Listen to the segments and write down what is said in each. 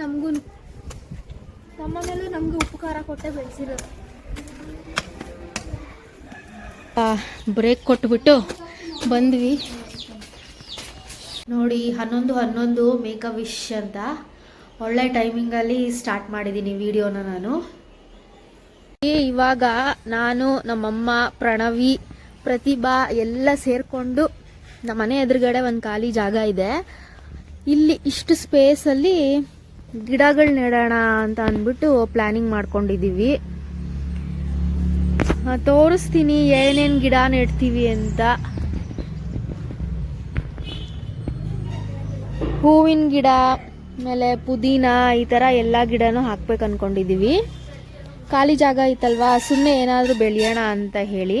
ನಮಗೂ ನಮ್ಮನೇಲೂ ನಮಗೆ ಉಪಕಾರ ಕೊಟ್ಟೆ ಬೆಳೆಸಿರೋದು. ಬ್ರೇಕ್ ಕೊಟ್ಬಿಟ್ಟು ಬಂದ್ವಿ. ನೋಡಿ, ಹನ್ನೊಂದು ಹನ್ನೊಂದು ಮೇಕಪ್ ವಿಶ್ ಅಂತ ಒಳ್ಳೆ ಟೈಮಿಂಗಲ್ಲಿ ಸ್ಟಾರ್ಟ್ ಮಾಡಿದ್ದೀನಿ ವಿಡಿಯೋನ ನಾನು. ಇವಾಗ ನಾನು, ನಮ್ಮಮ್ಮ, ಪ್ರಣವಿ, ಪ್ರತಿಭಾ ಎಲ್ಲ ಸೇರಿಕೊಂಡು ನಮ್ಮ ಮನೆ ಎದುರುಗಡೆ ಒಂದು ಖಾಲಿ ಜಾಗ ಇದೆ. ಇಲ್ಲಿ ಇಷ್ಟು ಸ್ಪೇಸಲ್ಲಿ ಗಿಡಗಳು ನೆಡೋಣ ಅಂತ ಅಂದ್ಬಿಟ್ಟು ಪ್ಲ್ಯಾನಿಂಗ್ ಮಾಡ್ಕೊಂಡಿದ್ದೀವಿ ತೋರಿಸ್ತೀನಿ ಏನೇನು ಗಿಡ ನೆಡ್ತೀವಿ ಅಂತ. ಹೂವಿನ ಗಿಡ ಆಮೇಲೆ ಪುದೀನ ಈ ಥರ ಎಲ್ಲ ಗಿಡನೂ ಹಾಕ್ಬೇಕು ಅಂದ್ಕೊಂಡಿದ್ದೀವಿ ಖಾಲಿ ಜಾಗ ಐತಲ್ವಾ ಸುಮ್ಮನೆ ಏನಾದರೂ ಬೆಳೆಯೋಣ ಅಂತ ಹೇಳಿ.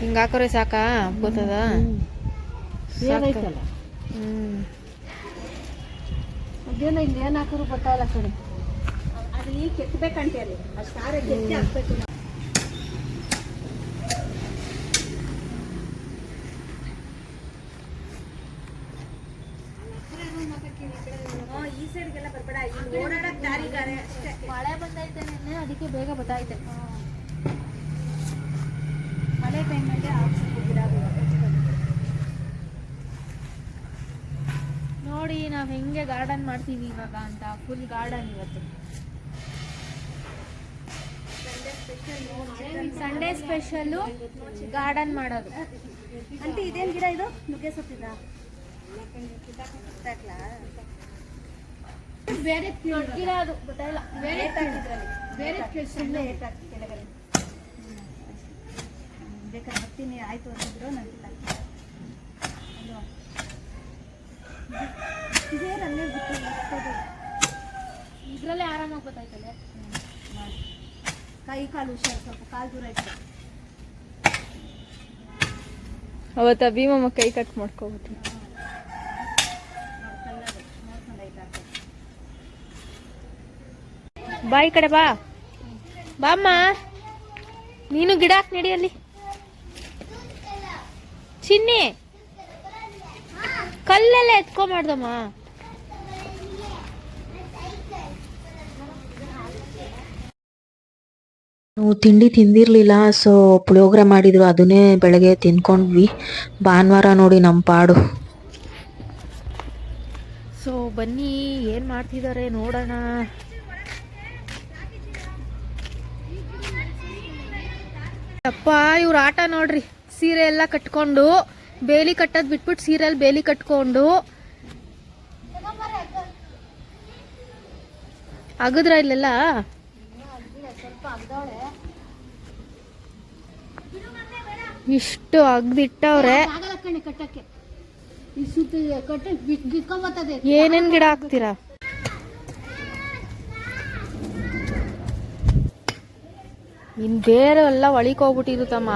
ಹಿಂಗೆ ಹಾಕೋರೆ ಸಾಕಾ? ಗೊತ್ತದ? ಹ್ಞೂ ಅದೇನೋ ಇಲ್ಲಿ ಏನು ಹಾಕೋರು ಗೊತ್ತಾಗಲ್ಲ ಕಡೆ ಅದು ಈಗ ಕೆತ್ತಬೇಕಂತೆ ಅಲ್ಲಿ. ಅಷ್ಟು ಸಾರೆ ಕೆತ್ತಿ ಹಾಕ್ಬೇಕು. ಈ ಸೈಡ್ಗೆಲ್ಲ ಬರ್ಬೇಡ. ಇಲ್ಲಿ ಮಳೆ ಬಂದೈತೆ ನಿನ್ನೆ ಅದಕ್ಕೆ ಬೇಗ ಬತ್ತೈತೆ ಮಳೆ ಟೈಮಲ್ಲಿ ಹಾಕ್ಸ್ಬೇಕು ಗಿಡಗಳು ನೋಡಿ ನಾವು ಹೆಂಗೆ ಗಾರ್ಡನ್ ಮಾಡ್ತೀವಿ ಇವಾಗ ಅಂತ ಫುಲ್ ಗಾರ್ಡನ್ ಇವತ್ತು. ಸಂಡೇ ಸ್ಪೆಷಲ್ಲು ಗಾರ್ಡನ್ ಮಾಡೋದು. ಅಂತ ಇದೇನ್ ಗಿಡ ಇದು? ನುಗ್ಗೆ ಸೊಪ್ಪಿದ ಬೇರೆ ಗಿಡ ಅದು ಗೊತ್ತಿಲ್ಲ ಬೇರೆ ಬೇರೆ ಕೆಳಗಡೆ. ಬೇಕಾದ್ರೆ ಬರ್ತೀನಿ ಆಯ್ತು ಅಂತಿದ್ರು ನಾನು ಮತ್ತದು ಇದ್ರಲ್ಲೇ ಆರಾಮಾಗಿ ಗೊತ್ತಾಯ್ತಲ್ಲ? ಕೈ ಕಾಲು ಹುಷಾರು, ಸ್ವಲ್ಪ ಕಾಲು ದೂರ ಇಟ್ಟು ಅವತ್ತ ಭೀಮಮ್ಮ ಕೈ ಕಟ್ ಹಾಕೋದು ಬಾ ಕಡೆ ಬಾ. ಬಾಮ್ಮ. ನೀನು ಗಿಡ ಹಾಕಿ ನಡಿಯಲ್ಲಿ ಚಿನ್ನಿ. ಕಲ್ಲೆಲ್ಲ ಎತ್ಕೊ ಮಾಡ್ದಮ್ಮ ನಾವು ತಿಂಡಿ ತಿಂದಿರ್ಲಿಲ್ಲ ಸೊ ಪುಳಿಯೋಗರೆ ಮಾಡಿದ್ರು ಅದನ್ನೇ ಬೆಳಗ್ಗೆ ತಿನ್ಕೊಂಡ್ವಿ. ಭಾನುವಾರ ನೋಡಿ ನಮ್ಮ ಪಾಡು. ಸೊ ಬನ್ನಿ ಏನ್ ಮಾಡ್ತಿದ್ದಾರೆ ನೋಡೋಣ. ಅಪ್ಪ ಇವ್ರ ಆಟ ನೋಡ್ರಿ ಸೀರೆ ಎಲ್ಲ ಕಟ್ಕೊಂಡು. ಬೇಲಿ ಕಟ್ಟೋದು ಬಿಟ್ಬಿಟ್ಟು ಸೀರೆಲ್ ಬೇಲಿ ಕಟ್ಕೊಂಡು ಅಗದ್ರ ಇಲ್ಲೆಲ್ಲ? ಇಷ್ಟು ಅಗ್ದಿಟ್ಟವ್ರೆ ಏನೇನ್ ಗಿಡ ಹಾಕ್ತೀರಾ? ಇನ್ ಬೇರೆ ಎಲ್ಲ ಒಳಿಕ್ ಹೋಗ್ಬಿಟ್ಟಿರುತ್ತಮ್ಮ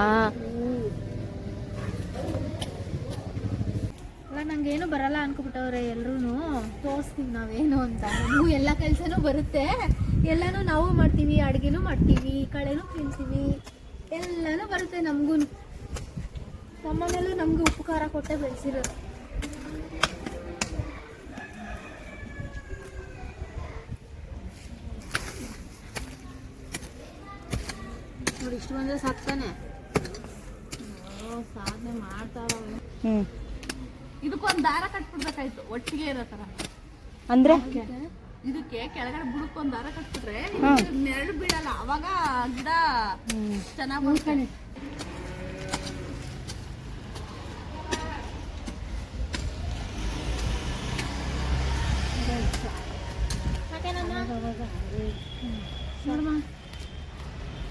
ಅಲ್ಲ ನಂಗೇನು ಬರಲ್ಲ ಅನ್ಕೊಬಿಟ್ಟವ್ರೆ ಎಲ್ರೂ ತೋರಿಸ್ತೀವಿ ನಾವೇನು ಅಂತ. ನೀವು ಎಲ್ಲ ಕೆಲಸನೂ ಬರುತ್ತೆ. ಎಲ್ಲಾನು ನಾವು ಮಾಡ್ತೀವಿ, ಅಡುಗೆನೂ ಮಾಡ್ತೀವಿ, ಕಳೆನೂ ತಿಂತೀವಿ. ಎಲ್ಲಾನು ಬರುತ್ತೆ ನಮಗೂ ನಮ್ಮನೇಲೂ ನಮ್ಗೆ ಉಪ್ಪು ಖಾರ ಕೊಟ್ಟೆ ಬೆಳೆಸಿರೋದು. ನೋಡಿ, ಇಷ್ಟು ಬಂದ್ರೆ ಸಾಕ್ತಾನೆ. ಸಾಧನೆ ಮಾಡ್ತಾವೆ ಇದಕ್ಕೊಂದು ದಾರ ಕಟ್ಬಿಡ್ಬೇಕಾಯ್ತು ಒಟ್ಟಿಗೆ ಇರೋ ತರ. ಅಂದ್ರೆ? ಇದಕ್ಕೆ ಕೆಳಗಡೆ ಬುಡಕ್ಕೊಂದು ದಾರ ಕಟ್ಬಿಟ್ರೆ ನೆರಳು ಬೀಳಲ್ಲ ಅವಾಗ ಗಿಡ ಚೆನ್ನಾಗಿ ಬರ್ತಾನೆ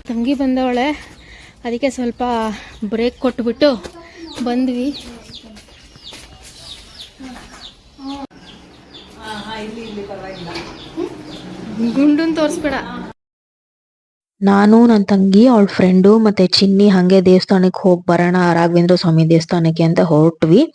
ತಂಗಿ ಬಂದವಳೆ ಅದಕ್ಕೆ ಸ್ವಲ್ಪ ಬ್ರೇಕ್ ಕೊಟ್ಬಿಟ್ಟು ಬಂದ್ವಿ. ಗುಂಡುನ್ ತೋರಿಸ್ಬೇಡ. ನಾನು ನನ್ನ ತಂಗಿ, ಅವಳ ಫ್ರೆಂಡು ಮತ್ತೆ ಚಿನ್ನಿ ಹಂಗೆ ದೇವಸ್ಥಾನಕ್ಕೆ ಹೋಗಿ ಬರೋಣ, ರಾಘವೇಂದ್ರ ಸ್ವಾಮಿ ದೇವಸ್ಥಾನಕ್ಕೆ ಅಂತ ಹೊರಟ್ವಿ.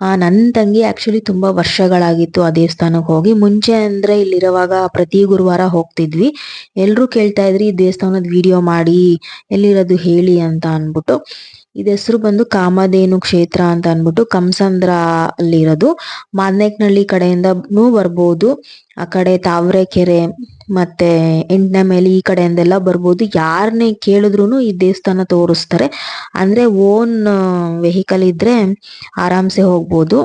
ಆ ನನ್ನ ತಂಗಿ ಆಕ್ಚುಲಿ ತುಂಬಾ ವರ್ಷಗಳಾಗಿತ್ತು ಆ ದೇವಸ್ಥಾನಕ್ಕೆ ಹೋಗಿ. ಮುಂಚೆ ಅಂದ್ರೆ ಇಲ್ಲಿರುವಾಗ ಪ್ರತಿ ಗುರುವಾರ ಹೋಗ್ತಿದ್ವಿ. ಎಲ್ಲರೂ ಕೇಳ್ತಾ ಇದ್ರಿ, ಈ ದೇವಸ್ಥಾನದ ವಿಡಿಯೋ ಮಾಡಿ, ಎಲ್ಲಿರೋದು ಹೇಳಿ ಅಂತ ಅನ್ಬಿಟ್ಟು ಇದ್ ಹೆಸರು ಬಂದು ಕಾಮಧೇನು ಕ್ಷೇತ್ರ ಅಂತ ಅನ್ಬಿಟ್ಟು ಕಮಸಂದ್ರ ಅಲ್ಲಿರೋದು ಮಾದನೇಕನಹಳ್ಳಿ ಕಡೆಯಿಂದನು ಬರ್ಬೋದು. ಆ ಕಡೆ ತಾವರೆಕೆರೆ ಮತ್ತೆ ಎಂಟನೇ ಮೇಲೆ ಈ ಕಡೆಯಿಂದೆಲ್ಲ ಬರ್ಬೋದು. ಯಾರನ್ನೇ ಕೇಳಿದ್ರು ಈ ದೇವಸ್ಥಾನ ತೋರಿಸ್ತಾರೆ. ಅಂದ್ರೆ ಓನ್ ವೆಹಿಕಲ್ ಇದ್ರೆ ಆರಾಮ್ಸೆ ಹೋಗ್ಬೋದು.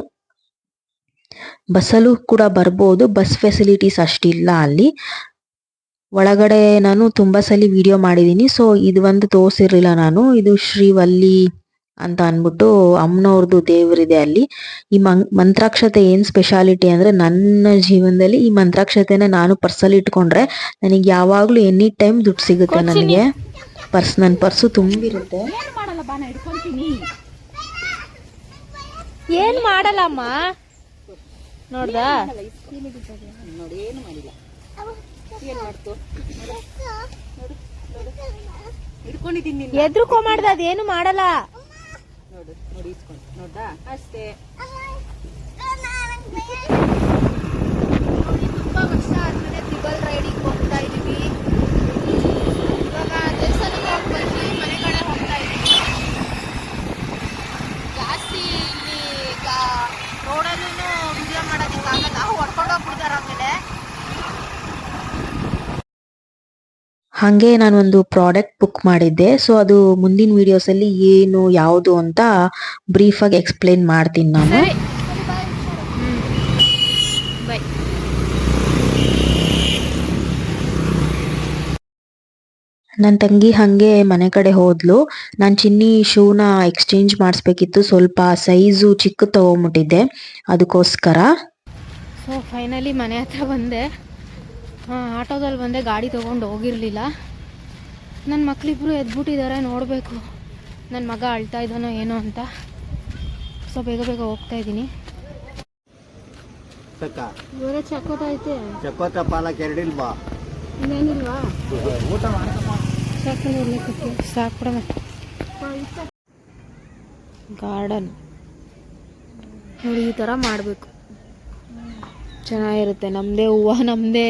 ಬಸ್ಸಲ್ಲೂ ಕೂಡ ಬರ್ಬೋದು. ಬಸ್ ಫೆಸಿಲಿಟೀಸ್ ಅಷ್ಟಿಲ್ಲ ಅಲ್ಲಿ. ಒಳಗಡೆ ನಾನು ತುಂಬ ಸಲ ವಿಡಿಯೋ ಮಾಡಿದ್ದೀನಿ ಸೊ ಇದು ಒಂದು ತೋರಿಸಿರ್ಲಿಲ್ಲ ನಾನು. ಇದು ಶ್ರೀವಲ್ಲಿ ಅಂತ ಅಂದ್ಬಿಟ್ಟು ಅಮ್ಮನವ್ರದ್ದು ದೇವರಿದೆ ಅಲ್ಲಿ. ಈ ಮಂ- ಮಂತ್ರಾಕ್ಷತೆ ಏನು ಸ್ಪೆಷಾಲಿಟಿ ಅಂದರೆ ನನ್ನ ಜೀವನದಲ್ಲಿ ಈ ಮಂತ್ರಾಕ್ಷತೆನ ನಾನು ಪರ್ಸಲ್ಲಿ ಇಟ್ಕೊಂಡ್ರೆ ನನಗೆ ಯಾವಾಗಲೂ ಎನಿ ಟೈಮ್ ದುಡ್ಡು ಸಿಗುತ್ತೆ ನನಗೆ. ಪರ್ಸ್ ನನ್ನ ಪರ್ಸು ತುಂಬಿರುತ್ತೆ. ಏನು ಮಾಡಲ್ಲ ಬಾ ನಾ ಹಿಡ್ಕೊಂತೀನಿ. ಏನ್ ಮಾಡಲ್ಲಮ್ಮ? ನೋಡ್ದಾ? ನೋಡಿ ಏನು ಮಾಡ್ತು ನೋಡು ನೋಡು ಹಿಡ್ಕೊಂಡಿದ್ದೀನಿ ನಿನ್ನ. ಎದ್ರುಕೋ ಮಾಡ್ದ ಅದೇನು ಮಾಡಲ್ಲ. ನೋಡು ನೋಡಿ ಇಸ್ಕೊಂಡು. ನೋಡ್ದಾ? ಅಷ್ಟೇ. ತುಂಬಾ ವರ್ಷ ಆದ್ಮೇಲೆ ಟ್ರಿಬಲ್ ರೈಡಿಂಗ್ ಹೋಗ್ತಾ ಇದೀವಿ ಇವಾಗ ದೇವಸ್ಥಾನಕ್ಕೆ ಹೋಗಿ ಬಂದ್ವಿ ಮನೆ ಕಡೆ ಹೋಗ್ತಾ ಇದೀವಿ ಜಾಸ್ತಿ ಇಲ್ಲಿ ರೋಡಲ್ಲೂ ವಿಡಿಯೋ ಮಾಡೋದಕ್ಕಾಗಲ್ಲ ಹೊಡ್ಕೊಂಡು ಹೋಗ್ಬಿಡ್ತಾರೆ ಆಮೇಲೆ ಹಾಗೆ ನಾನು ಒಂದು ಪ್ರಾಡಕ್ಟ್ ಬುಕ್ ಮಾಡಿದ್ದೆ. ಸೊ ಅದು ಮುಂದಿನ ವಿಡಿಯೋಸ್ ಅಲ್ಲಿ ಏನು ಯಾವುದು ಅಂತ ಬ್ರೀಫ್ ಆಗಿ ಎಕ್ಸ್ಪ್ಲೇನ್ ಮಾಡ್ತೀನಿ ನಾನು. ನನ್ನ ತಂಗಿ ಹಂಗೆ ಮನೆ ಕಡೆ ಹೋದ್ಲು. ನಾನು ಚಿನ್ನಿ ಶೂನ ಎಕ್ಸ್ಚೇಂಜ್ ಮಾಡಿಸ್ಬೇಕಿತ್ತು. ಸ್ವಲ್ಪ ಸೈಜು ಚಿಕ್ಕ ತಗೊಂಬಿಟ್ಟಿದ್ದೆ. ಅದಕ್ಕೋಸ್ಕರ. ಸೊ ಫೈನಲಿ ಮನೆ ಹತ್ರ ಬಂದೆ. ಆಟೋದಲ್ಲಿ ಬಂದೆ ಗಾಡಿ ತೊಗೊಂಡು ಹೋಗಿರಲಿಲ್ಲ. ನನ್ನ ಮಕ್ಕಳಿಬ್ರು ಎದ್ಬಿಟ್ಟಿದ್ದಾರೆ ನೋಡಬೇಕು. ನನ್ನ ಮಗ ಅಳ್ತಾ ಇದ್ದಾನೋ ಏನೋ ಅಂತ. ಸೊ ಬೇಗ ಬೇಗ ಹೋಗ್ತಾ ಇದ್ದೀನಿ. ತಕ್ಕ ಬೇರೆ ಚಕ್ಕೋತೈತೆ ಚಕೋತ ಪಾಲಕ್ ಎರಡಿಲ್ವಾ? ಇನ್ನೇನಿಲ್ವಾ? ಊಟ ಸಾಕು ಗಾರ್ಡನ್ ನೋಡಿ ಈ ಥರ ಮಾಡಬೇಕು. ಚೆನ್ನಾಗಿರುತ್ತೆ. ನಮ್ಮದೇ ಹೂವು ನಮ್ಮದೇ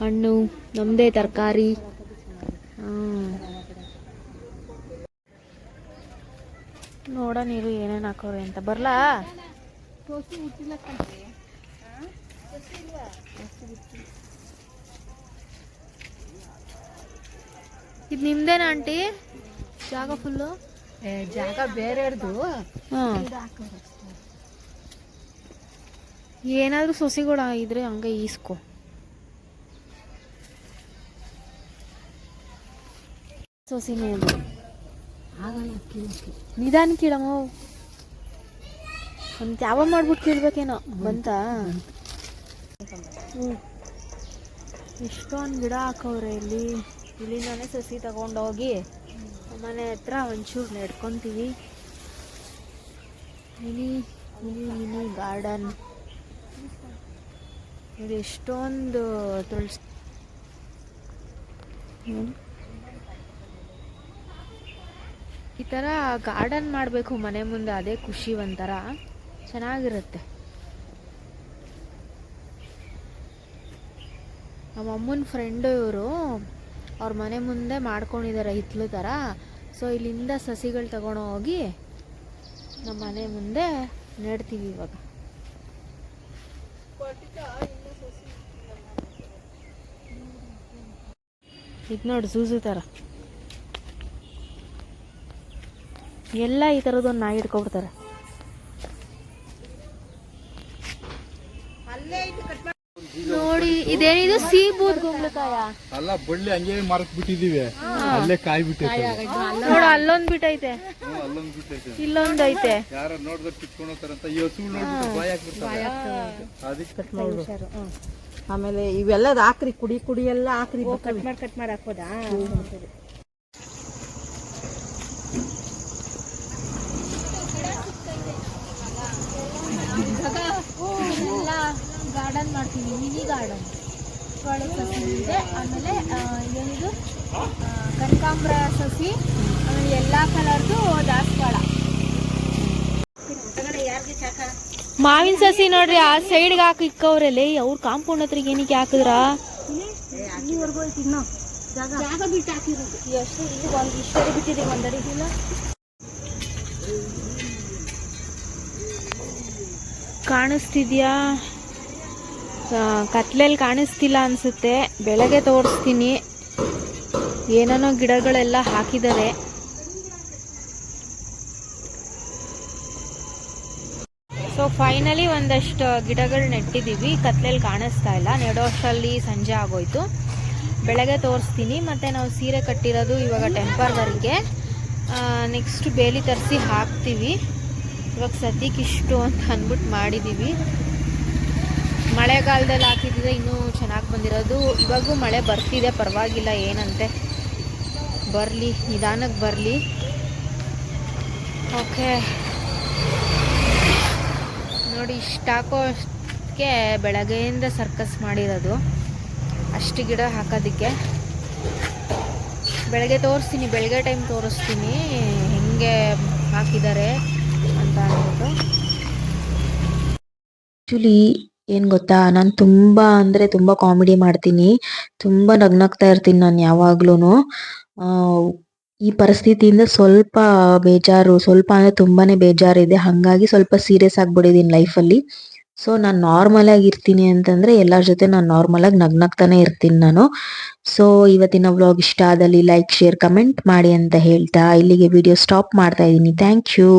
ಹಣ್ಣು ನಮ್ಮದೇ ತರಕಾರಿ. ನೋಡ ನೀರು ಏನೇನು ಹಾಕೋರಿ ಅಂತ. ಬರ್ಲಾ? ಇದು ನಿಮ್ದೇನ ಆಂಟಿ? ಜಾಗ ಫುಲ್ಲು ಜಾಗ ಬೇರೆಯವ್ರದ್ದು ಹಾಂ ಏನಾದರೂ ಸೊಸೆಗಳಾಗಿದ್ರೆ ಹಂಗೆ ಈಸ್ಕೊ. ಸೊಸಿನೇ ಅದು ನಿಧಾನ ಕೀಳಮ್ಮ. ಒಂದು ಯಾವ ಮಾಡ್ಬಿಟ್ಟು ಕೀಳ್ಬೇಕೇನೋ. ಬಂತ? ಎಷ್ಟೊಂದು ಗಿಡ ಹಾಕವ್ರೆ ಇಲ್ಲಿ. ಇಲ್ಲಿಂದಾನೆ ಸಸಿ ತಗೊಂಡೋಗಿ ಮನೆ ಹತ್ರ ಒಂಚೂರು ನೆಡ್ಕೊತೀವಿ. Mini mini mini garden. ನೋಡಿ ಎಷ್ಟೊಂದು ತುಳಸಿ ಈ ಥರ ಗಾರ್ಡನ್ ಮಾಡಬೇಕು ಮನೆ ಮುಂದೆ ಅದೇ ಖುಷಿ ಒಂಥರ. ಚೆನ್ನಾಗಿರುತ್ತೆ. ನಮ್ಮ ಅಮ್ಮನ ಫ್ರೆಂಡು ಇವರು ಅವ್ರ ಮನೆ ಮುಂದೆ ಮಾಡ್ಕೊಂಡಿದ್ದಾರೆ ಹಿತ್ಲು ಥರ ಸೊ ಇಲ್ಲಿಂದ ಸಸಿಗಳು ತಗೊಂಡು ಹೋಗಿ ನಮ್ಮ ಮನೆ ಮುಂದೆ ನೆಡ್ತೀವಿ ಇವಾಗ. ಇದು ನೋಡಿ ಝೂಝು ಥರ ಎಲ್ಲ ಈ ಥರದೊಂದು ನಾಯಿ ಇಟ್ಕೊಬಿಡ್ತಾರೆ ನೋಡಿ ಇದೇನಿದು ಸೀಬೂದ್ ಗುಂಬಳಕಾಯ? ಅಲ್ಲ ಬಳ್ಳಿ ಹಂಗೆ ಮರಕ್ ಬಿಟ್ಟಿದೀವಿ. ಅಲ್ಲೇ ಕಾಯಿ ಬಿಟ್ಟೈತೆ ನೋಡು ಅಲ್ಲೊಂದ್ ಬಿಟ್ಟೈತೆ. ಅಲ್ಲೊಂದ್ ಬಿಟ್ಟೈತೆ ಇಲ್ಲೊಂದ್ ಐತೆ ಯಾರ ನೋಡಿದ್ರೆ ಕಿತ್ಕೊಂಡು ಹೋಗ್ತಾರಂತ ಈ ಹಸು ನೋಡ್ಬಿಟ್ಟು ಬಾಯ್ ಹಾಕ್ಬಿಡ್ತಾರೆ ಅದಕ್ಕೆ ಆಮೇಲೆ ಇವೆಲ್ಲ ಹಾಕ್ರಿ ಕುಡಿ ಕುಡಿ ಎಲ್ಲ ಹಾಕ್ರಿ ಕಟ್ ಮಾಡಿ ಕಟ್ ಮಾಡಿ ಹಾಕೋದಾ ಗಾರ್ಡನ್ ಮಾಡ್ತೀವಿ ಮಿನಿ ಗಾರ್ಡನ್ ಸಸಿ ಇದೆ ಆಮೇಲೆ ಏನಿದು? ಕನಕಾಂಬ್ರ ಸಸಿ ಆಮೇಲೆ ಎಲ್ಲ ಕಲರ್ದು ದಾಸವಾಳ ಮಾವಿನ ಸಸಿ ನೋಡ್ರಿ ಆ ಸೈಡ್ಗೆ ಹಾಕಿಕ್ಕವ್ರಲ್ಲಿ ಅವ್ರ ಕಾಂಪೌಂಡ್ ಹತ್ರ ಏನಕ್ಕೆ ಹಾಕಿದ್ರ? ಕಾಣಿಸ್ತಿದ್ಯಾ? ಕತ್ಲೆಯಲ್ಲಿ ಕಾಣಿಸ್ತಿಲ್ಲ ಅನ್ಸುತ್ತೆ. ಬೆಳಗ್ಗೆ ತೋರಿಸ್ತೀನಿ. ಏನೇನೋ ಗಿಡಗಳೆಲ್ಲ ಹಾಕಿದ್ದಾರೆ ಫೈನಲಿ ಒಂದಷ್ಟು ಗಿಡಗಳು ನೆಟ್ಟಿದ್ದೀವಿ ಕತ್ಲೆಯಲ್ಲಿ ಕಾಣಿಸ್ತಾ ಇಲ್ಲ. ನೆಡೋ ಅಷ್ಟರಲ್ಲಿ ಸಂಜೆ ಆಗೋಯ್ತು. ಬೆಳಗ್ಗೆ ತೋರಿಸ್ತೀನಿ. ಮತ್ತು ನಾವು ಸೀರೆ ಕಟ್ಟಿರೋದು ಇವಾಗ ಟೆಂಪರ್ವರಿಗೆ ನೆಕ್ಸ್ಟ್ ಬೇಲಿ ತರಿಸಿ ಹಾಕ್ತೀವಿ. ಇವಾಗ ಸದ್ಯಕ್ಕೆ ಇಷ್ಟು ಅಂತ ಅಂದ್ಬಿಟ್ಟು ಮಾಡಿದ್ದೀವಿ ಮಳೆಗಾಲದಲ್ಲಿ ಹಾಕಿದ್ರೆ ಇನ್ನೂ ಚೆನ್ನಾಗಿ ಬಂದಿರೋದು. ಇವಾಗೂ ಮಳೆ ಬರ್ತಿದೆ. ಪರವಾಗಿಲ್ಲ, ಏನಂತೆ. ಬರಲಿ ನಿಧಾನಕ್ಕೆ ಬರಲಿ. ಓಕೆ ನೋಡಿ ಇಷ್ಟು ಹಾಕೋಷ್ಟಕ್ಕೆ ಬೆಳಗ್ಗೆಯಿಂದ ಸರ್ಕಸ್ ಮಾಡಿರೋದು. ಅಷ್ಟು ಗಿಡ ಹಾಕೋದಕ್ಕೆ. ಬೆಳಗ್ಗೆ ತೋರಿಸ್ತೀನಿ, ಬೆಳಗ್ಗೆ ಟೈಮ್ ತೋರಿಸ್ತೀನಿ ಹೆಂಗೆ ಹಾಕಿದ್ದಾರೆ ಅಂತ ಅಂದ್ಬಿಟ್ಟು. ಆ್ಯಕ್ಚುಲಿ ಏನು ಗೊತ್ತಾ, ನಾನು ತುಂಬ ಅಂದರೆ ತುಂಬ ಕಾಮಿಡಿ ಮಾಡ್ತೀನಿ. ತುಂಬ ನಗ್ನಾಗ್ತಾ ಇರ್ತೀನಿ ನಾನು ಯಾವಾಗ್ಲೂ ಈ ಪರಿಸ್ಥಿತಿಯಿಂದ ಸ್ವಲ್ಪ ಬೇಜಾರು, ಸ್ವಲ್ಪ ಅಂದರೆ ತುಂಬಾ ಬೇಜಾರಿದೆ. ಹಾಗಾಗಿ ಸ್ವಲ್ಪ ಸೀರಿಯಸ್ ಆಗಿಬಿಟ್ಟಿದ್ದೀನಿ ಲೈಫಲ್ಲಿ ಸೊ ನಾನು ನಾರ್ಮಲ್ ಆಗಿ ಇರ್ತೀನಿ ಅಂತಂದರೆ ಎಲ್ಲರ ಜೊತೆ ನಾನು ನಾರ್ಮಲ್ ಆಗಿ ನಗ್ನಗ್ತಾನೆ ಇರ್ತೀನಿ ನಾನು. ಸೊ ಇವತ್ತಿನ ವ್ಲಾಗ್ ಇಷ್ಟ ಆದಲ್ಲಿ ಲೈಕ್ ಶೇರ್ ಕಮೆಂಟ್ ಮಾಡಿ ಅಂತ ಹೇಳ್ತಾ ಇಲ್ಲಿಗೆ ವಿಡಿಯೋ ಸ್ಟಾಪ್ ಮಾಡ್ತಾ ಇದ್ದೀನಿ. Thank you